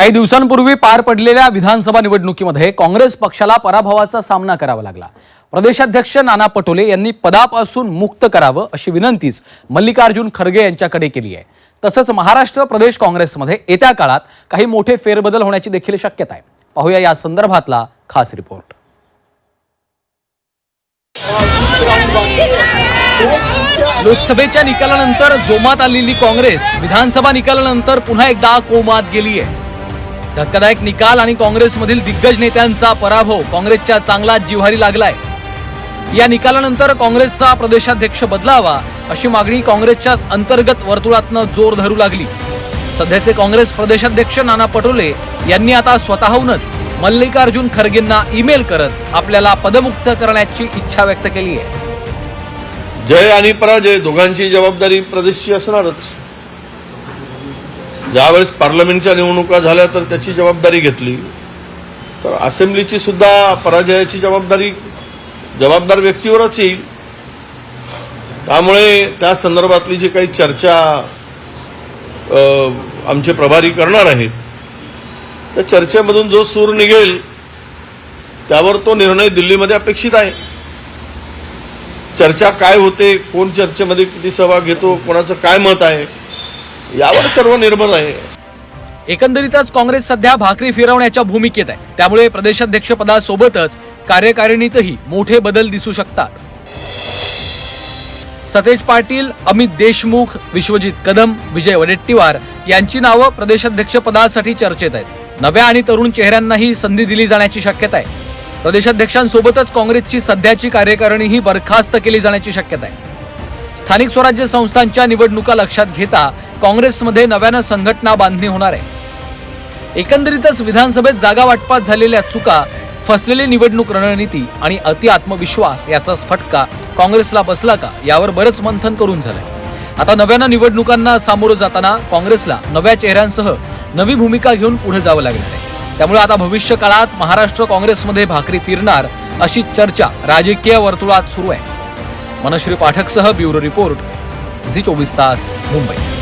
काही दिवसांपूर्वी पार पडलेल्या विधानसभा निवडणुकीमध्ये काँग्रेस पक्षाला पराभवाचा सामना करावा लागला. प्रदेशाध्यक्ष नाना पटोले यांनी पदापासून मुक्त करावं अशी विनंतीच मल्लिकार्जुन खरगे यांच्याकडे केली आहे. तसंच महाराष्ट्र प्रदेश काँग्रेसमध्ये येत्या काळात काही मोठे फेरबदल होण्याची देखील शक्यता आहे. पाहूया या संदर्भातला खास रिपोर्ट. लोकसभेच्या निकालानंतर जोमात आलेली काँग्रेस विधानसभा निकालानंतर पुन्हा एकदा कोमात गेली आहे धक्कादायक निकाल आणि काँग्रेसमधील दिग्गज नेत्यांचा पराभव. काँग्रेसच्या चांगला जिव्हारी लागलाय. या निकालानंतर काँग्रेसचा प्रदेशाध्यक्ष बदलावा अशी मागणी काँग्रेसच्याच अंतर्गत वर्तुळातनं जोर धरू लागली. सध्याचे काँग्रेस प्रदेशाध्यक्ष नाना पटोले यांनी आता स्वतःहूनच मल्लिकार्जुन खरगेंना ईमेल करत आपल्याला पदमुक्त करण्याची इच्छा व्यक्त केली आहे जय आणि पराजय दोघांची जबाबदारी प्रदेशची असणारच. ज्यावेळेस पार्लमेंटच्या निवडणुका झाल्या तर त्याची जबाबदारी घेतली. तर असेंब्लीची सुद्धा पराजयाची जबाबदारी जबाबदार व्यक्तीवरच येईल. त्यामुळे त्या संदर्भातली जी काही चर्चा आमचे प्रभारी करणार आहेत त्या चर्चेमधून जो सूर निघेल त्यावर तो निर्णय दिल्लीमध्ये अपेक्षित आहे. चर्चा काय होते कोण चर्चेमध्ये किती सहभाग घेतो कोणाचं काय मत आहे यावर सर्व निर्भर आहे. एकंदरीतच काँग्रेस सध्या भाकरी फिरवण्याच्या भूमिकेत आहे. त्यामुळे प्रदेशाध्यक्ष पदासोबतच कार्यकारिणीतही मोठे बदल दिसू शकतात. सतेज पाटील अमित देशमुख विश्वजित कदम विजय वडेट्टीवार यांची नावं प्रदेशाध्यक्ष पदासाठी चर्चेत आहेत. नव्या आणि तरुण चेहऱ्यांनाही संधी दिली जाण्याची शक्यता आहे. प्रदेशाध्यक्षांसोबतच काँग्रेसची सध्याची कार्यकारिणीही बरखास्त केली जाण्याची शक्यता आहे. स्थानिक स्वराज्य संस्थांच्या निवडणुका लक्षात घेता काँग्रेसमध्ये नव्यानं संघटना बांधणी होणार आहे. एकंदरीतच विधानसभेत जागा वाटपात झालेल्या चुका फसलेली निवडणूक रणनीती आणि अति आत्मविश्वास याचाच फटका काँग्रेसला बसला का? यावर बरंच मंथन करून झालंय. आता नव्यानं निवडणुकांना सामोरं जाताना काँग्रेसला नव्या चेहऱ्यांसह नवी भूमिका घेऊन पुढे जावं लागणार आहे. त्यामुळे आता भविष्य काळात महाराष्ट्र काँग्रेसमध्ये भाकरी फिरणार अशी चर्चा राजकीय वर्तुळात सुरू आहे. मनश्री पाठकसह ब्युरो रिपोर्ट झी चोवीस तास मुंबई.